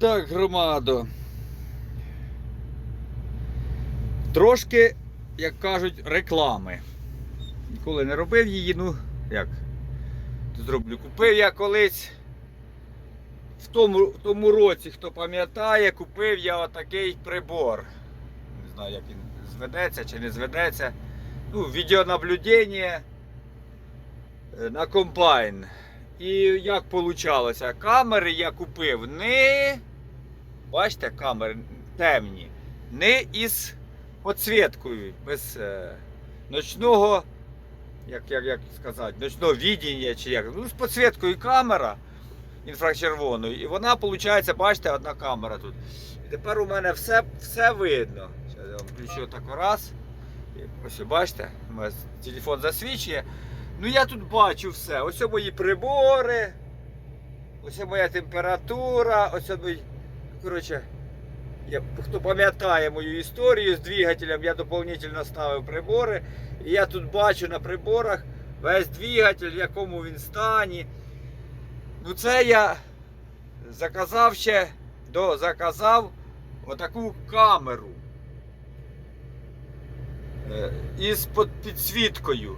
Так, громадо. Трошки, як кажуть, реклами. Ніколи не робив її, ну, як зроблю. Купив я колись в тому, в тому році, хто пам'ятає, купив я отакий прибор. Не знаю, як він зведеться чи не зведеться. Ну, відеонаблюдення е, на комбайн. І як вийшло? Камери я купив не. Бачите, камери темні. Не із підсвіткою, без е, ночного, як, як, як сказати, ночного відіння чи як. Ну, з підсвіткою камера інфрачервоною. І вона, виходить, бачите, одна камера тут. І тепер у мене все, все видно. Зараз я вам включу так раз. І ось бачите, у мене телефон засвічує. Ну я тут бачу все. Ось мої прибори. Ось моя температура. Ось мої. Коротше, я, хто пам'ятає мою історію з двигателем, я доповнительно ставив прибори. І я тут бачу на приборах весь двигатель, в якому він стані. Ну це я заказав ще, до, заказав отаку камеру. Е, із під- підсвіткою.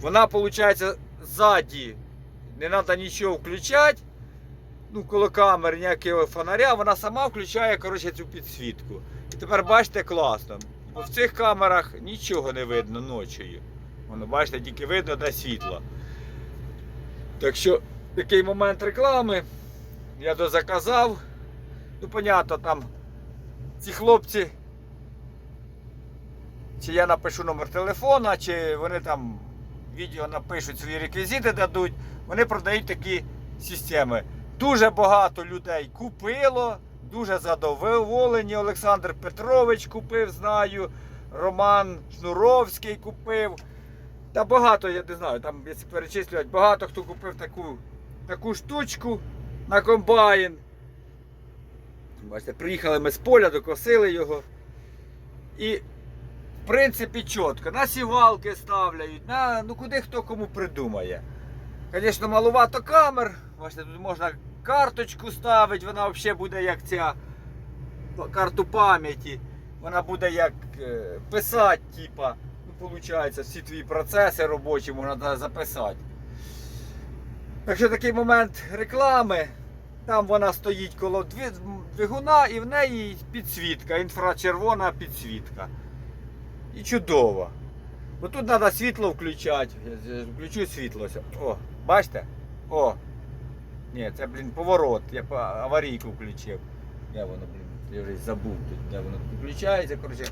Вона, виходить, ззаді. Не треба нічого включати. Ну, коло камери ніякого фонаря, вона сама включає коротше, цю підсвітку. І тепер бачите класно. Бо в цих камерах нічого не видно ночою. Воно, бачите, тільки видно де світло. Так що такий момент реклами. Я дозаказав. Ну, понятно, там ці хлопці. Чи я напишу номер телефона, чи вони там відео напишуть свої реквізити дадуть. Вони продають такі системи. Дуже багато людей купило, дуже задоволені. Олександр Петрович купив, знаю. Роман Шнуровський купив. Та багато, я не знаю, там, якщо перечислювати, багато хто купив таку, таку штучку на комбайн. Бачите, приїхали ми з поля, докосили його. І в принципі чітко. На сівалки ставляють, на, ну куди хто кому придумає. Звісно, малувато камер. Бачите, тут можна карточку ставити, вона взагалі буде як ця карту пам'яті. Вона буде як е, писати, типа. Ну, виходить, всі твої процеси робочі можна записати. Так що такий момент реклами. Там вона стоїть коло двигуна і в неї підсвітка, інфрачервона підсвітка. І чудово. Бо тут треба світло включати. Включу світло. О, бачите? О. Ні, це, блін, поворот. Я по- аварійку включив. Де воно, блін, я вже забув тут, де воно включається. Коротше.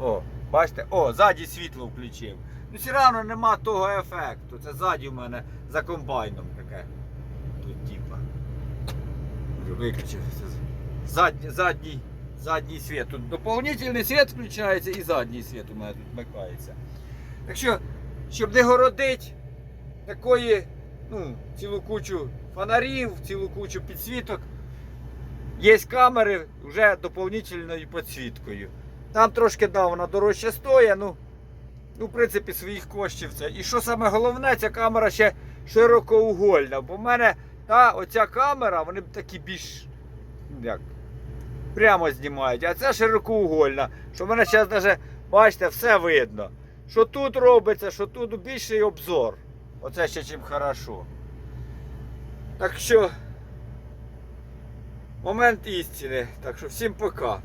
О, бачите? О, ззаді світло включив. Ну все одно нема того ефекту. Це ззаді в мене за комбайном таке. Тут типа. Виключив. Задній, задній, задній світ. Тут доповнительний світ включається і задній світ у мене тут вмикається. Так що, щоб не городить такої, ну, цілу кучу фонарів, цілу кучу підсвіток, є камери вже доповнительною підсвіткою. Там трошки да, вона дорожче стоїть, ну, ну, в принципі, своїх коштів це. І що саме головне, ця камера ще широкоугольна. Бо в мене та оця камера, вони такі більш як, прямо знімають, а це широкоугольна. Що в мене зараз навіть, бачите, все видно. Що тут робиться, що тут більший обзор. Оце ще чим хорошо. Так що, момент істини. Так що всім пока.